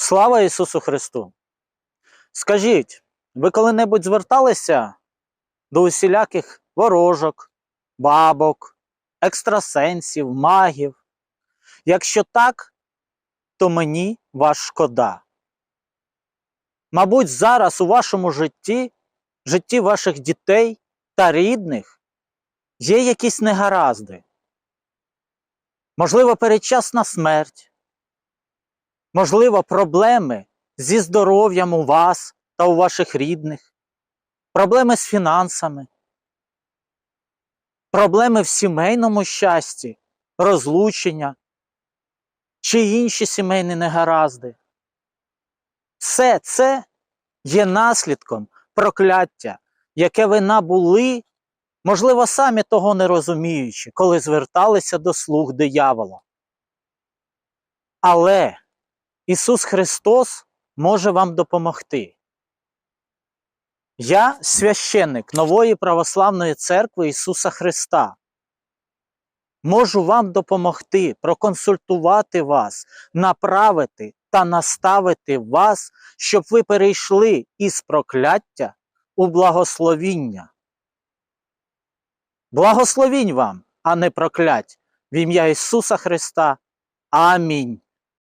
Слава Ісусу Христу! Скажіть, ви коли-небудь зверталися до усіляких ворожок, бабок, екстрасенсів, магів? Якщо так, то мені вас шкода. Мабуть, зараз у вашому житті, житті ваших дітей та рідних є якісь негаразди. Можливо, передчасна смерть, можливо, проблеми зі здоров'ям у вас та у ваших рідних, проблеми з фінансами, проблеми в сімейному щасті, розлучення чи інші сімейні негаразди. Все це є наслідком прокляття, яке ви набули, можливо, самі того не розуміючи, коли зверталися до слуг диявола. Але Ісус Христос може вам допомогти. Я священник нової православної церкви Ісуса Христа. Можу вам допомогти, проконсультувати вас, направити та наставити вас, щоб ви перейшли із прокляття у благословіння. Благословінь вам, а не проклять, в ім'я Ісуса Христа. Амінь.